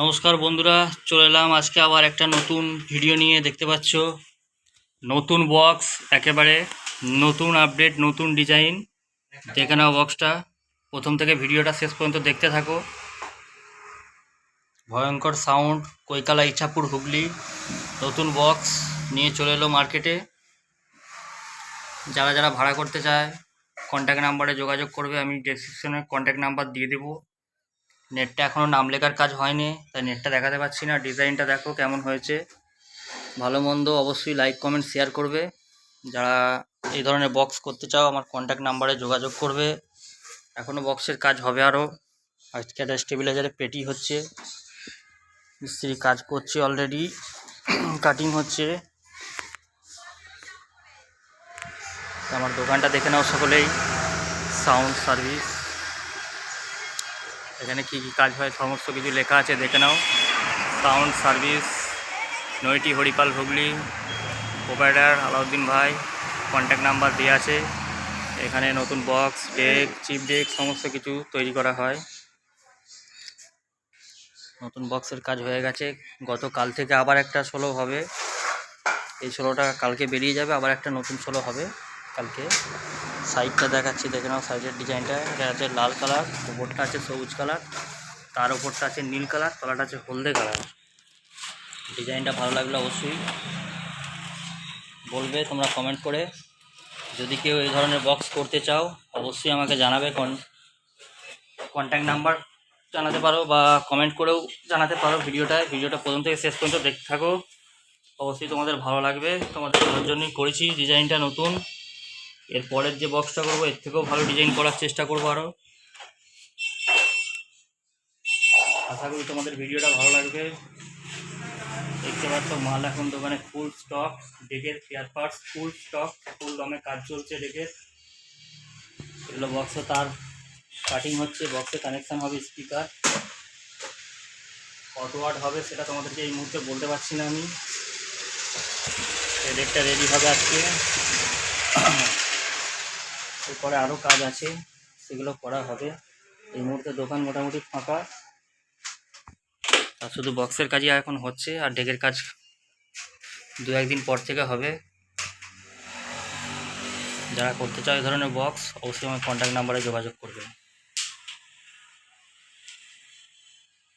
নমস্কার বন্ধুরা, চলে এলাম আজকে আবার একটা নতুন ভিডিও নিয়ে, দেখতে পাচ্ছ? নতুন বক্স একেবারে নতুন আপডেট নতুন ডিজাইন দেখে নাও বক্সটা প্রথম থেকে ভিডিওটা শেষ পর্যন্ত দেখতে থাকো। ভয়ঙ্কর সাউন্ড কৈকালা ইচ্ছাপুর হুগলি। নতুন বক্স নিয়ে চলে এলো মার্কেটে যারা যারা ভাড়া করতে চায় কন্ট্যাক্ট নাম্বারে যোগাযোগ করবে, আমি ডেসক্রিপশনে কন্ট্যাক্ট নাম্বার দিয়ে দেবো। নেটটা এখনও নাম লেখার কাজ হয়নি, তাই নেটটা দেখাতে পাচ্ছি না। ডিজাইনটা দেখো কেমন হয়েছে। ভালো মন্দ অবশ্যই লাইক কমেন্ট শেয়ার করবে। যারা এই ধরনের বক্স করতে চাও, আমার কন্ট্যাক্ট নাম্বারে যোগাযোগ করবে। এখনও বক্সের কাজ হবে আরও আজকে একটা স্টেবিলাইজারে পেটি হচ্ছে। মিস্ত্রি কাজ করছে অলরেডি কাটিং হচ্ছে। আমার দোকানটা দেখে নাও সকলেই। সাউন্ড সার্ভিস এখানে কি কি কাজ হয়, সমস্ত কিছু লেখা আছে, দেখে নাও। Sound service Naiti Haripal Hooghly, provider, Alauddin ভাই কন্ট্যাক্ট নাম্বার দেওয়া আছে। এখানে নতুন বক্স ডেক চিপ ডেক সমস্ত কিছু তৈরি করা হয়। নতুন বক্সের কাজ হয়ে গেছে। গতকাল থেকে আবার একটা ষোলো হবে। এই ষোলোটা কালকে বেরিয়ে যাবে, আবার একটা নতুন ষোলো হবে। কালকে। সাইডটা দেখাচ্ছি, দেখে নাও সাইডের ডিজাইনটা এটা আছে লাল কালার উপরটা আছে সবুজ কালার তার উপরটা আছে নীল কালার তলাটা আছে হলদে কালার ডিজাইনটা ভালো লাগলে অবশ্যই বলবে, তোমরা কমেন্ট করে। যদি কেউ এই ধরনের বক্স করতে চাও, অবশ্যই আমাকে জানাবে কন কন্ট্যাক্ট নাম্বার জানাতে পারো বা কমেন্ট করেও জানাতে পারো ভিডিওটায়। ভিডিওটা প্রথম থেকে শেষ পর্যন্ত দেখতে থাকো। অবশ্যই তোমাদের ভালো লাগবে। তোমাদের জন্যই করেছি ডিজাইনটা নতুন। এর পরের যে বক্সটা করব, এর থেকেও ভালো ডিজাইন করার চেষ্টা করব আরও আশা করি তোমাদের ভিডিওটা ভালো লাগবে। দেখতে পাচ্ছ, মাল এখন দোকানে full stock ডেকের pair parts full stock full দমে কাজ চলছে ডেকের এগুলো বক্সে তার কাটিং হচ্ছে বক্সে কানেকশান হবে স্পিকার কত হবে সেটা তোমাদেরকে এই মুহূর্তে বলতে পারছি না আমি। ডেকটা রেডি হবে আজকে। এরপরে আরও কাজ আছে, সেগুলো করা হবে। এই মুহূর্তে দোকান মোটামুটি ফাঁকা। আর শুধু বক্সের কাজই এখন হচ্ছে, আর ডেকের কাজ দু একদিন পর থেকে হবে। যারা করতে চায় এই ধরনের বক্স অবশ্যই আমার কন্ট্যাক্ট নাম্বারে যোগাযোগ করবেন।